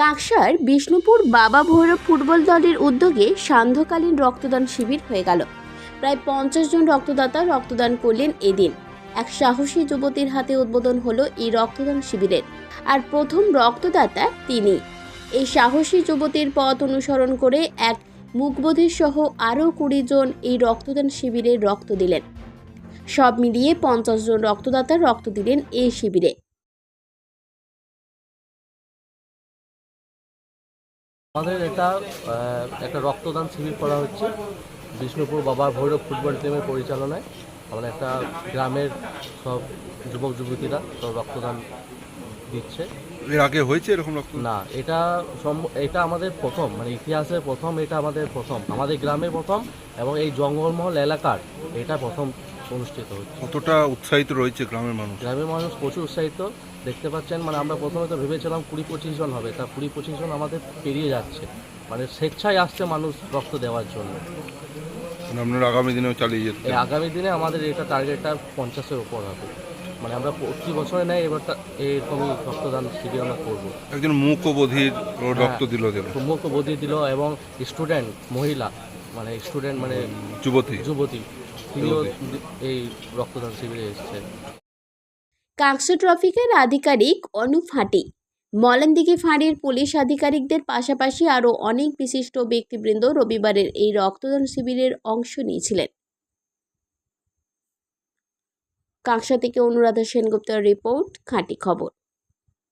কাকসার বিষ্ণুপুর বাবা ভৈরব ফুটবল দলের উদ্যোগে সান্ধ্যকালীন রক্তদান শিবির হয়ে গেল। প্রায় পঞ্চাশ জন রক্তদাতা রক্তদান করলেন এদিন। এক সাহসী যুবতীর হাতে উদ্বোধন হলো এই রক্তদান শিবিরের, আর প্রথম রক্তদাতা তিনি। এই সাহসী যুবতীর পথ অনুসরণ করে এক মুখবোধের সহ আরও কুড়ি জন এই রক্তদান শিবিরে রক্ত দিলেন। সব মিলিয়ে পঞ্চাশ জন রক্তদাতা রক্ত দিলেন এই শিবিরে। আমাদের এটা একটা রক্তদান শিবির করা হচ্ছে বিষ্ণুপুর বাবা ভৈরব ফুটবল টিমের পরিচালনায়। আমরা একটা গ্রামের সব যুবক যুবতীরা সব রক্তদান দিচ্ছে। এর আগে হয়েছে এরকম রক্ত? না এটা এটা আমাদের প্রথম মানে ইতিহাসে প্রথম এটা আমাদের প্রথম। আমাদের গ্রামে প্রথম এবং এই জঙ্গলমহল এলাকার এটা প্রথম অনুষ্ঠিত হচ্ছে। কতটা উৎসাহিত রয়েছে গ্রামের মানুষ? গ্রামের মানুষ প্রচুর উৎসাহিত। দেখতে পাচ্ছেন মানে আমরা প্রথমে তো ভেবেছিলাম কুড়ি পঁচিশ জন হবে তা কুড়ি পঁচিশ জন আমাদের পেরিয়ে যাচ্ছে। মানে স্বেচ্ছায় আসছে মানুষ রক্ত দেওয়ার জন্য। মানে আপনারা আগামী দিনেও চালিয়ে যেতে এই আগামী দিনে আমাদের এটা টার্গেটটা পঞ্চাশের ওপর হবে। মানে আমরা প্রতি বছরে নেয় এবার এরকমই রক্তদান শিবির আমরা করব। একজন মুখবধির ও রক্ত দিল দিল মুখ বদি দিল এবং স্টুডেন্ট মহিলা মানে স্টুডেন্ট মানে যুবতী। যুবতী তিনিও এই রক্তদান শিবিরে এসেছেন কাকসু ট্রফিকের আধিকারিক অনুপ হাটি। মলানদিঘি ফাঁড়ির পুলিশ আধিকারিকদের পাশাপাশি আরও অনেক বিশিষ্ট ব্যক্তিবৃন্দ রবিবারের এই রক্তদান শিবিরের অংশ নিয়েছিলেন। কাকসা থেকে অনুরাধা সেনগুপ্তার রিপোর্ট, খাঁটি খবর।